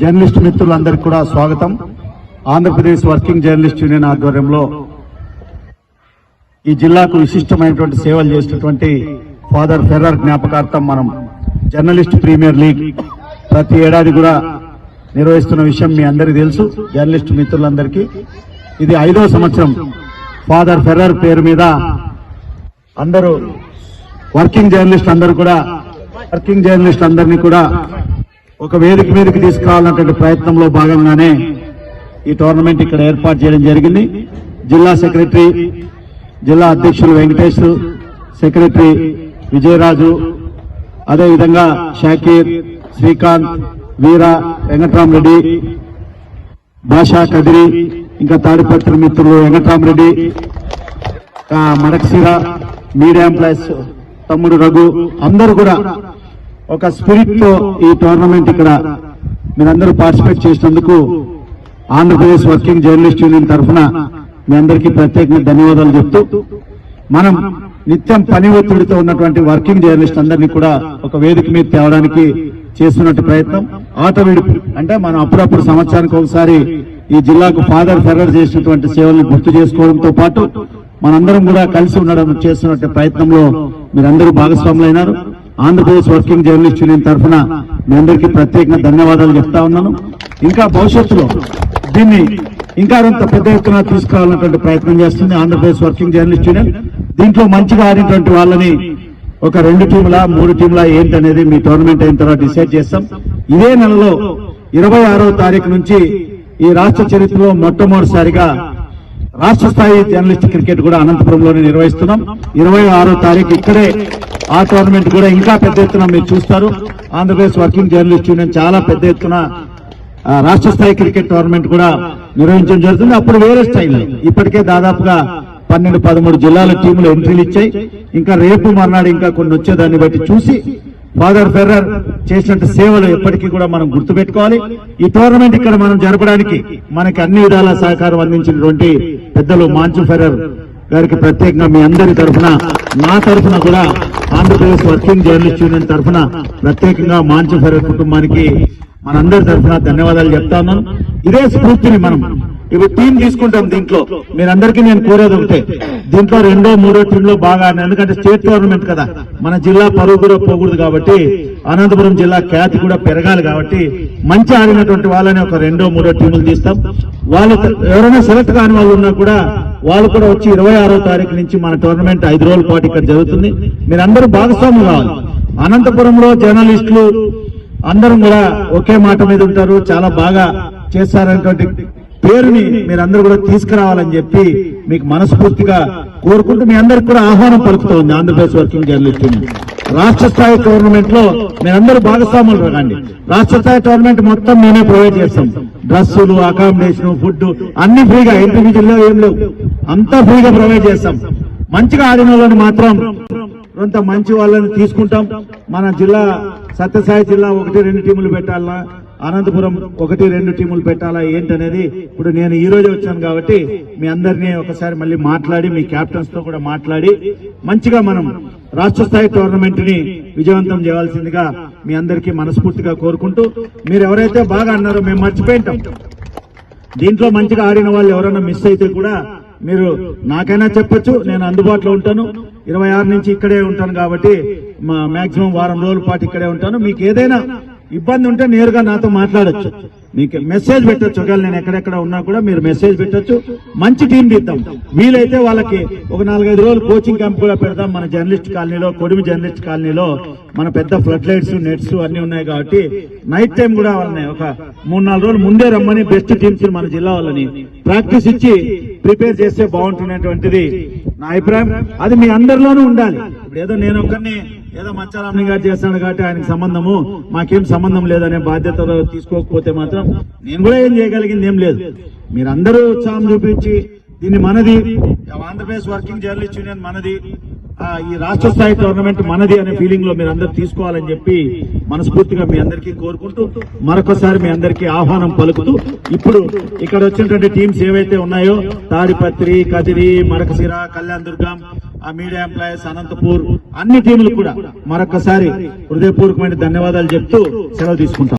Journalist మిత్రులందరికీ కూడా స్వాగతం. ఆంధ్రప్రదేశ్ వర్కింగ్ జర్నలిస్ట్ యూనియన్ ఆధ్వర్యంలో ఈ జిల్లాకు విశిష్టమైనటువంటి సేవలు చేసినటువంటి ఫాదర్ ఫెర్రర్ జ్ఞాపకార్థం మనం జర్నలిస్ట్ ప్రీమియర్ లీగ్ ప్రతి ఏడాది కూడా నిర్వహిస్తున్న విషయం మీ అందరికీ తెలుసు జర్నలిస్ట్ మిత్రులందరికీ. ఇది ఐదో సంవత్సరం ఫాదర్ ఫెర్రర్ పేరు మీద అందరూ వర్కింగ్ జర్నలిస్ట్ అందరూ కూడా వర్కింగ్ జర్నలిస్ట్ అందరినీ కూడా ఒక వేదిక మీదకి తీసుకురావాలన్నటువంటి ప్రయత్నంలో భాగంగానే ఈ టోర్నమెంట్ ఇక్కడ ఏర్పాటు చేయడం జరిగింది. జిల్లా సెక్రటరీ జిల్లా అధ్యక్షులు వెంకటేష్ సెక్రటరీ విజయరాజు అదేవిధంగా షాకీర్ శ్రీకాంత్ వీర వెంకట్రామరెడ్డి భాషా కదిరి ఇంకా తాడిపత్రి మిత్రులు వెంకట్రామరెడ్డి ఆ, మీడియా ఎంప్లాయీస్ తమ్ముడు రఘు అందరూ కూడా ఒక స్పిరిట్తో ఈ టోర్నమెంట్ ఇక్కడ మీరందరూ పార్టిసిపేట్ చేసినందుకు ఆంధ్రప్రదేశ్ వర్కింగ్ జర్నలిస్ట్ యూనియన్ తరఫున మీ అందరికీ ప్రత్యేకంగా ధన్యవాదాలు చెప్తూ మనం నిత్యం పని ఒత్తిడితో ఉన్నటువంటి వర్కింగ్ జర్నలిస్ట్ అందరినీ కూడా ఒక వేదిక మీద తేవడానికి చేస్తున్నట్టు ప్రయత్నం. ఆట విడుపు అంటే మనం అప్పుడప్పుడు సంవత్సరానికి ఒకసారి ఈ జిల్లాకు ఫాదర్ ఫెర్రర్ చేసినటువంటి సేవలను గుర్తు చేసుకోవడంతో పాటు మనందరం కూడా కలిసి ఉండడం చేస్తున్నట్టు ప్రయత్నంలో మీరందరూ భాగస్వాములైనారు. ఆంధ్రప్రదేశ్ వర్కింగ్ జర్నలిస్ట్ యూనియన్ తరఫున మీ అందరికీ ప్రత్యేకంగా ధన్యవాదాలు చెప్తా ఉన్నాను. ఇంకా భవిష్యత్తులో దీన్ని ఇంకా అంత పెద్ద ఎత్తున తీసుకురావాలన్నటువంటి ప్రయత్నం చేస్తుంది ఆంధ్రప్రదేశ్ వర్కింగ్ జర్నలిస్ట్ యూనియన్. దీంట్లో మంచిగా ఆడినటువంటి వాళ్ళని ఒక రెండు టీముల మూడు టీముల ఏంటనేది మీ టోర్నమెంట్ అయిన తర్వాత డిసైడ్ చేస్తాం. ఇదే నెలలో ఇరవై ఆరో తారీఖు నుంచి ఈ రాష్ట్ర చరిత్రలో మొట్టమొదటిసారిగా రాష్ట్ర స్థాయి జర్నలిస్ట్ క్రికెట్ కూడా అనంతపురంలోనే నిర్వహిస్తున్నాం. ఇరవై ఆరో తారీఖు ఇక్కడే ఆ టోర్నమెంట్ కూడా ఇంకా పెద్ద ఎత్తున మీరు చూస్తారు. ఆంధ్రప్రదేశ్ వర్కింగ్ జర్నలిస్ట్ యూనియన్ చాలా పెద్ద ఎత్తున రాష్ట్ర స్థాయి క్రికెట్ టోర్నమెంట్ కూడా నిర్వహించడం జరుగుతుంది. అప్పుడు వేరే స్టైల్ ఇప్పటికే దాదాపుగా పన్నెండు పదమూడు జిల్లాల టీములు ఎంట్రీలు ఇచ్చాయి. ఇంకా రేపు మర్నాడు ఇంకా కొన్ని వచ్చేదాన్ని బట్టి చూసి ఫాదర్ ఫెర్రర్ చేసినట్టు సేవలు ఎప్పటికీ కూడా మనం గుర్తుపెట్టుకోవాలి. ఈ టోర్నమెంట్ ఇక్కడ మనం జరపడానికి మనకి అన్ని విధాల సహకారం అందించినటువంటి పెద్దలు మాంచు ఫెర్రర్ గారికి ప్రత్యేకంగా మీ అందరి తరఫున నా తరఫున కూడా ఆంధ్రప్రదేశ్ వర్కింగ్ జర్నలిస్ట్ యూనియన్ తరఫున ప్రత్యేకంగా మాంచు ఫెర్రర్ కుటుంబానికి మనందరి తరఫున ధన్యవాదాలు చెప్తా ఉన్నాను ఇదే స్ఫూర్తిని మనం ఇప్పుడు టీం తీసుకుంటాం దీంట్లో. మీరందరికీ నేను కోరేది ఒకటే దీంట్లో రెండో మూడో టీంలో బాగా ఎందుకంటే స్టేట్ టోర్నమెంట్ కదా మన జిల్లా పరువు కూడా పోకూడదు కాబట్టి అనంతపురం జిల్లా ఖ్యాతి కూడా పెరగాలి కాబట్టి మంచి ఆడినటువంటి వాళ్ళని ఒక రెండో మూడో టీములు తీస్తాం. వాళ్ళు ఎవరైనా సెలెక్ట్ కాని వాళ్ళు ఉన్నా కూడా వాళ్ళు కూడా వచ్చి ఇరవై ఆరో తారీఖు నుంచి మన టోర్నమెంట్ ఐదు రోజుల పాటు ఇక్కడ జరుగుతుంది. మీరందరూ భాగస్వాములు కావాలి. అనంతపురంలో జర్నలిస్టులు అందరం కూడా ఒకే మాట మీద ఉంటారు. చాలా బాగా చేస్తారనేటువంటి పేరుని మీరందరూ కూడా తీసుకురావాలని చెప్పి మీకు మనస్ఫూర్తిగా కోరుకుంటూ మీ అందరికి కూడా ఆహ్వానం పలుకుతోంది ఆంధ్రప్రదేశ్ వర్కింగ్ జర్నలిస్ట్ రాష్ట్ర స్థాయి టోర్నమెంట్లో మీరందరూ భాగస్వాములు రండి రాష్ట్ర స్థాయి టోర్నమెంట్ మొత్తం మేమే ప్రొవైడ్ చేస్తాం. డ్రస్సులు అకామిడేషన్ ఫుడ్ అన్ని ఫ్రీగా. ఇండివిజువల్ ఏం లేవు. అంతా ఫ్రీగా ప్రొవైడ్ చేస్తాం. మంచిగా ఆడిన వాళ్ళని మాత్రం కొంత మంచి వాళ్ళని తీసుకుంటాం. మన జిల్లా సత్యసాయి జిల్లా ఒకటి రెండు టీములు పెట్టాలా? అనంతపురం ఒకటి రెండు టీములు పెట్టాలా? ఏంటనేది ఇప్పుడు నేను ఈ రోజే వచ్చాను కాబట్టి మీ అందరినీ ఒకసారి మళ్ళీ మాట్లాడి మీ క్యాప్టెన్స్తో కూడా మాట్లాడి మంచిగా మనం రాష్ట్ర స్థాయి టోర్నమెంట్ని విజయవంతం చేయాల్సిందిగా మీ అందరికీ మనస్ఫూర్తిగా కోరుకుంటూ మీరు ఎవరైతే బాగా అన్నారో మేము మర్చిపోయింటాం. దీంట్లో మంచిగా ఆడిన వాళ్ళు ఎవరైనా మిస్ అయితే కూడా మీరు నాకైనా చెప్పొచ్చు నేను అందుబాటులో ఉంటాను. ఇరవై ఆరు నుంచి ఇక్కడే ఉంటాను కాబట్టి మా మాక్సిమం వారం రోజుల పాటు ఇక్కడే ఉంటాను. మీకు ఏదైనా ఇబ్బంది ఉంటే నేరుగా నాతో మాట్లాడొచ్చు. మీకు మెసేజ్ పెట్టొచ్చు. ఒకవేళ నేను ఎక్కడెక్కడ ఉన్నా కూడా మీరు మెసేజ్ పెట్టొచ్చు. మంచి టీం తీద్దాం వీలైతే వాళ్ళకి ఒక నాలుగైదు రోజులు కోచింగ్ క్యాంప్ కూడా పెడదాం మన జర్నలిస్ట్ కాలనీలో కొడిమి జర్నలిస్ట్ కాలనీలో మన పెద్ద ఫ్లడ్ లైట్స్ నెట్స్ అన్ని ఉన్నాయి కాబట్టి నైట్ టైం కూడా వాళ్ళని ఒక మూడు నాలుగు రోజులు ముందే రమ్మని బెస్ట్ టీమ్స్ మన జిల్లా వాళ్ళని ప్రాక్టీస్ ఇచ్చి ప్రిపేర్ చేస్తే బాగుంటున్నటువంటిది నా అభిప్రాయం. అది మీ అందరిలోనూ ఉండాలి. ఇప్పుడు ఏదో నేను ఒక్కరిని ఏదో మచ్చారామణి గారు చేస్తున్నాడు కాబట్టి ఆయనకు సంబంధము. మాకేం సంబంధం లేదనే బాధ్యత తీసుకోకపోతే మాత్రం నేను కూడా ఏం చేయగలిగింది ఏం లేదు. మీరందరూ ఉత్సాహం చూపించి దీన్ని మనది. ఆంధ్రప్రదేశ్ వర్కింగ్ జర్నలిస్ట్ యూనియన్ మనది. ఆ, ఈ రాష్ట్ర స్థాయి టోర్నమెంట్ మనది అనే ఫీలింగ్లో మీరు అందరు తీసుకోవాలని చెప్పి మనస్ఫూర్తిగా మీ అందరికీ కోరుకుంటూ మరొకసారి మీ అందరికీ ఆహ్వానం పలుకుతూ ఇప్పుడు ఇక్కడ వచ్చినటువంటి టీమ్స్ ఏవైతే ఉన్నాయో తాడిపత్రి కదిరి మరకసిర కళ్యాణ్ దుర్గం ఆ మీడియా ఎంప్లాయీస్ అనంతపూర్ అన్ని టీములు కూడా మరొకసారి హృదయపూర్వకమైన ధన్యవాదాలు చెప్తూ సెలవు తీసుకుంటాం.